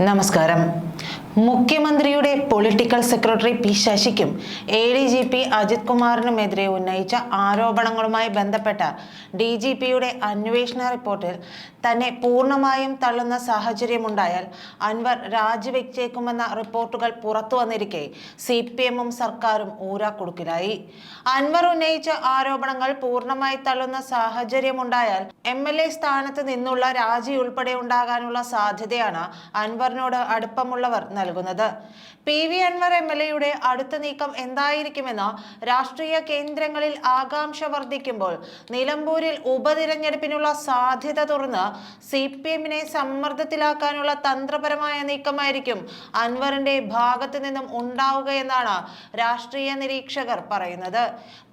നമസ്കാരം. മുഖ്യമന്ത്രിയുടെ political secretary P ശശിക്കും A D G P Ajith കുമാറിനുമെതിരെ ഉന്നയിച്ച ആരോപണങ്ങളുമായി ബന്ധപ്പെട്ട ഡി ജി പിയുടെ അന്വേഷണ റിപ്പോർട്ടിൽ തന്നെ പൂർണമായും തള്ളുന്ന സാഹചര്യമുണ്ടായാൽ അൻവർ രാജിവെച്ചേക്കുമെന്ന റിപ്പോർട്ടുകൾ പുറത്തു വന്നിരിക്കെ സി പി എമ്മും സർക്കാരും ഊരാക്കുടുക്കിലായി. അൻവർ ഉന്നയിച്ച ആരോപണങ്ങൾ പൂർണമായി തള്ളുന്ന സാഹചര്യമുണ്ടായാൽ എം എൽ എ സ്ഥാനത്ത് നിന്നുള്ള രാജി ഉൾപ്പെടെ ഉണ്ടാകാനുള്ള സാധ്യതയാണ് അൻവറിനോട് അടുപ്പമുള്ളവർ നൽകുന്നത് P V Anvar M L എയുടെ അടുത്ത നീക്കം എന്തായിരിക്കുമെന്ന് രാഷ്ട്രീയ കേന്ദ്രങ്ങളിൽ ആകാംക്ഷ വർദ്ധിക്കുമ്പോൾ നിലമ്പൂരിൽ ഉപതിരഞ്ഞെടുപ്പിനുള്ള സാധ്യത തുറന്ന് സി പി എമ്മിനെ സമ്മർദ്ദത്തിലാക്കാനുള്ള തന്ത്രപരമായ നീക്കമായിരിക്കും അൻവറിന്റെ ഭാഗത്തു നിന്നും ഉണ്ടാവുകയെന്നാണ് രാഷ്ട്രീയ നിരീക്ഷകർ പറയുന്നത്.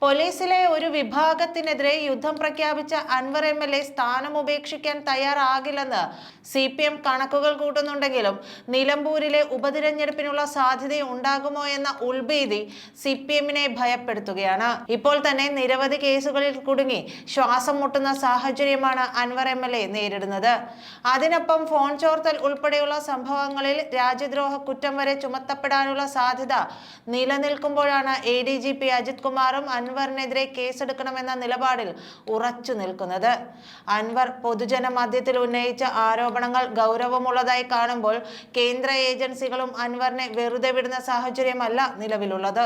പോലീസിലെ ഒരു വിഭാഗത്തിനെതിരെ യുദ്ധം പ്രഖ്യാപിച്ച അൻവർ എം എൽ എ സ്ഥാനം ഉപേക്ഷിക്കാൻ തയ്യാറാകില്ലെന്ന് സി പി എം കണക്കുകൾ കൂട്ടുന്നുണ്ടെങ്കിലും നിലമ്പൂരിലെ ഉപതിരഞ്ഞെടുപ്പിനുള്ള സാധ്യത ഉണ്ടാകുമോ എന്ന ഉൾഭീതി സി പി എമ്മിനെ ഭയപ്പെടുത്തുകയാണ്. ഇപ്പോൾ തന്നെ നിരവധി കേസുകളിൽ കുടുങ്ങി ശ്വാസം മുട്ടുന്ന സാഹചര്യമാണ് അൻവർ എം എൽ എ നേരിടുന്നത്. അതിനൊപ്പം ഫോൺ ചോർത്തൽ ഉൾപ്പെടെയുള്ള സംഭവങ്ങളിൽ രാജ്യദ്രോഹ കുറ്റം വരെ ചുമത്തപ്പെടാനുള്ള സാധ്യത നിലനിൽക്കുമ്പോഴാണ് A D G P Ajith കുമാറും അൻവറിനെതിരെ കേസെടുക്കണമെന്ന നിലപാടിൽ ഉറച്ചു നിൽക്കുന്നത്. അൻവർ പൊതുജന മധ്യത്തിൽ ഉന്നയിച്ച ആരോപണങ്ങൾ ഗൗരവമുള്ളതായി കാണുമ്പോൾ കേന്ദ്ര ഏജൻസികളും അൻവറിനെ വെറുതെ വിടുന്ന സാഹചര്യമല്ല നിലവിലുള്ളത്.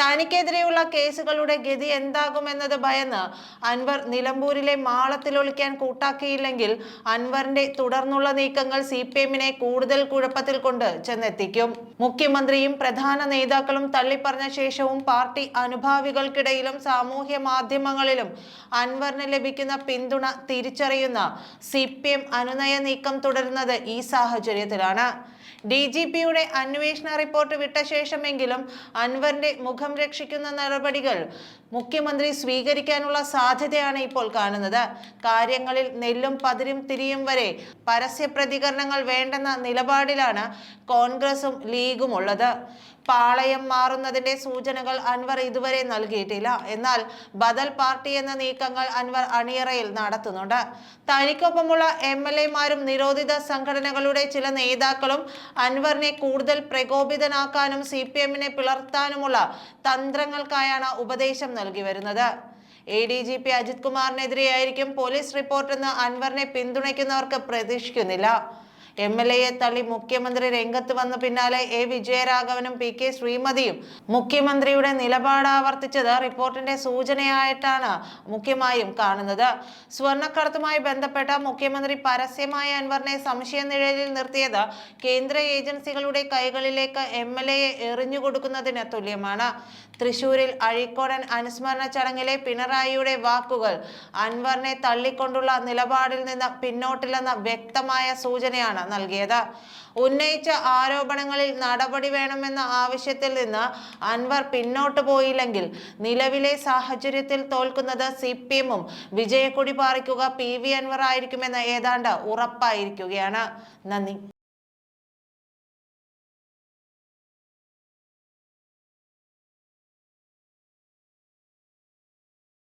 തനിക്കെതിരെയുള്ള കേസുകളുടെ ഗതി എന്താകുമെന്നത് ഭയന്ന് അൻവർ നിലമ്പൂരിലെ മാളത്തിൽ ഒളിക്കാൻ കൂട്ടാക്കിയില്ലെങ്കിൽ അൻവറിന്റെ തുടർന്നുള്ള നീക്കങ്ങൾ സി പി എമ്മിനെ കൂടുതൽ കുഴപ്പത്തിൽ കൊണ്ട് ചെന്നെത്തിക്കും. മുഖ്യമന്ത്രിയും പ്രധാന നേതാക്കളും തള്ളിപ്പറഞ്ഞ ശേഷവും പാർട്ടി അനുഭാവികൾക്കിടയിലും സാമൂഹ്യ മാധ്യമങ്ങളിലും അൻവറിന് ലഭിക്കുന്ന പിന്തുണ തിരിച്ചറിയുന്ന സി പി എം അനുനയ നീക്കം തുടരുന്നത് ഈ സാഹചര്യത്തിലാണ്. ഡി ജി പിയുടെ അന്വേഷണ റിപ്പോർട്ട് വിട്ട ശേഷമെങ്കിലും അൻവറിന്റെ മുഖം രക്ഷിക്കുന്ന നടപടികൾ മുഖ്യമന്ത്രി സ്വീകരിക്കാനുള്ള സാധ്യതയാണ് ഇപ്പോൾ കാണുന്നത്. കാര്യങ്ങളിൽ നെല്ലും പതിരും തിരിയും വരെ പരസ്യ പ്രതികരണങ്ങൾ വേണ്ടെന്ന നിലപാടിലാണ് കോൺഗ്രസും ലീഗും ഉള്ളത്. പാളയം മാറുന്നതിന്റെ സൂചനകൾ അൻവർ ഇതുവരെ നൽകിയിട്ടില്ല. എന്നാൽ ബദൽ പാർട്ടി എന്ന നീക്കങ്ങൾ അൻവർ അണിയറയിൽ നടത്തുന്നുണ്ട്. തനിക്കൊപ്പമുള്ള എം എൽ എമാരും നിരോധിത സംഘടനകളുടെ ചില നേതാക്കളും അൻവറിനെ കൂടുതൽ പ്രകോപിതനാക്കാനും സി പി എമ്മിനെ പിളർത്താനുമുള്ള തന്ത്രങ്ങൾക്കായാണ് ഉപദേശം നൽകി വരുന്നത്. A D G P Ajith കുമാറിനെതിരെയായിരിക്കും police റിപ്പോർട്ടെന്ന് അൻവറിനെ പിന്തുണയ്ക്കുന്നവർക്ക് പ്രതീക്ഷിക്കുന്നില്ല. എം എൽ എയെ തള്ളി മുഖ്യമന്ത്രി രംഗത്ത് വന്ന പിന്നാലെ എ വിജയരാഘവനും പി കെ ശ്രീമതിയും മുഖ്യമന്ത്രിയുടെ നിലപാട് ആവർത്തിച്ചത് റിപ്പോർട്ടിന്റെ സൂചനയായിട്ടാണ് മുഖ്യമായും കാണുന്നത്. സ്വർണക്കടത്തുമായി ബന്ധപ്പെട്ട മുഖ്യമന്ത്രി പരസ്യമായ അൻവറിനെ സംശയ നിഴലിൽ നിർത്തിയത് കേന്ദ്ര ഏജൻസികളുടെ കൈകളിലേക്ക് എം എൽ എയെ എറിഞ്ഞുകൊടുക്കുന്നതിന് തുല്യമാണ്. തൃശൂരിൽ അഴീക്കോടൻ അനുസ്മരണ ചടങ്ങിലെ പിണറായിയുടെ വാക്കുകൾ അൻവറിനെ തള്ളിക്കൊണ്ടുള്ള നിലപാടിൽ നിന്ന് പിന്നോട്ടില്ലെന്ന വ്യക്തമായ സൂചനയാണ് നൽകിയത്. ഉന്നയിച്ച ആരോപണങ്ങളിൽ നടപടി വേണമെന്ന ആവശ്യത്തിൽ നിന്ന് അൻവർ പിന്നോട്ട് പോയില്ലെങ്കിൽ നിലവിലെ സാഹചര്യത്തിൽ തോൽക്കുന്നത് സി പി എമ്മും വിജയക്കൊടി പാറിക്കുക പി വി അൻവർ ആയിരിക്കുമെന്ന് ഏതാണ്ട് ഉറപ്പായിരിക്കുകയാണ്. നന്ദി.